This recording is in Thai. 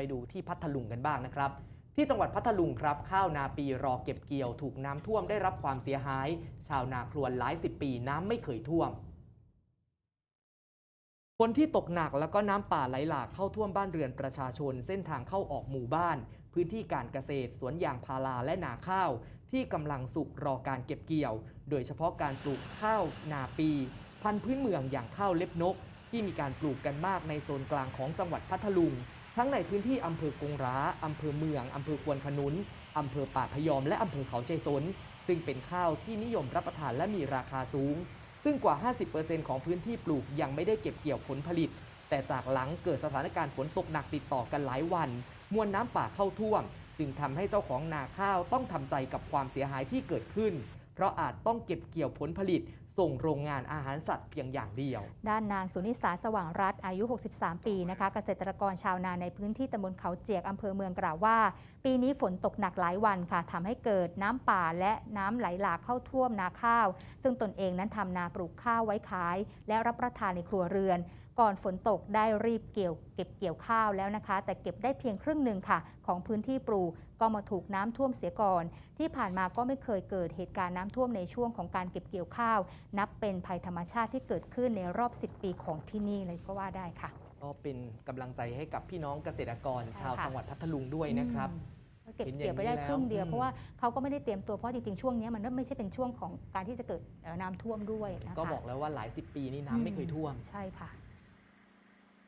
ไปดูที่พัทลุงกันบ้างนะครับ ที่จังหวัดพัทลุงครับ ข้าวนาปีรอเก็บเกี่ยวถูกน้ำท่วมได้รับความเสียหาย ชาวนาครวญหลายสิบปีน้ำไม่เคยท่วมฝนที่ตกหนักแล้วก็น้ำป่าไหลหลากเข้าท่วมบ้านเรือนประชาชน เส้นทางเข้าออกหมู่บ้าน พื้นที่การเกษตร สวนยางพาราและนาข้าว ที่กำลังสุกรอการเก็บเกี่ยว โดยเฉพาะการปลูกข้าวนาปี พันธุ์พื้นเมืองอย่างข้าวเล็บนก ที่มีการปลูกกันมากในโซนกลางของจังหวัดพัทลุง ทั้งในพื้นที่อำเภอกงร้าอำเภอเมืองอำเภอควนขนุนอำเภอป่าพยอม และอำเภอเขาใจสน ซึ่งเป็นข้าวที่นิยมรับประทานและมีราคาสูง ซึ่งกว่า 50%ของพื้นที่ปลูกยังไม่ได้เก็บเกี่ยวผลผลิต แต่จากหลังเกิดสถานการณ์ฝนตกหนักติดต่อกันหลายวัน มวลน้ำป่าเข้าท่วม จึงทำให้เจ้าของนาข้าวต้องทำใจกับความเสียหายที่เกิดขึ้น เพราะอาจต้องเก็บเกี่ยวผลผลิต ส่งโรงงานอาหารสัตว์เพียงอย่างเดียว ด้านนางสุนิสาสว่างรัฐอายุ 63 ปีนะคะ เกษตรกรชาวนาในพื้นที่ตำบลเขาเจียกอำเภอเมืองกล่าวว่า ปีนี้ฝนตกหนักหลายวันค่ะทำให้เกิดน้ำป่าและน้ำไหลหลากเข้าท่วมนาข้าว ซึ่งตนเองนั้นทำนาปลูกข้าวไว้ขาย และรับประทานในครัวเรือน ก่อนฝนตกได้รีบเกี่ยวเก็บเกี่ยวข้าวแล้วนะคะ แต่เก็บได้เพียงครึ่งหนึ่งค่ะ ของพื้นที่ปลูกก็มาถูกน้ำท่วมเสียก่อน ที่ผ่านมาก็ไม่เคยเกิดเหตุการณ์น้ำท่วมในช่วงของการเก็บเกี่ยวข้าว นับเป็นภัยธรรมชาติที่เกิดขึ้นในรอบ 10 ปีของที่นี่เลยก็ว่าได้ค่ะ ก็เป็นกำลังใจให้กับพี่น้องเกษตรกรใช่ชาวค่ะจังหวัดพัทลุงด้วยนะครับอืมเก็บเห็นอย่างเกี่ยวไปได้นี้แล้วครึ่งเดียวอืมเพราะว่าเขาก็ไม่ได้เตรียมตัวเพราะจริงๆช่วงนี้มันไม่ใช่เป็นช่วงของการที่จะเกิดเอ่อน้ำท่วมด้วยนะคะก็บอกแล้วว่าหลายสิบปีนี่น้ำไม่เคยท่วมใช่ค่ะ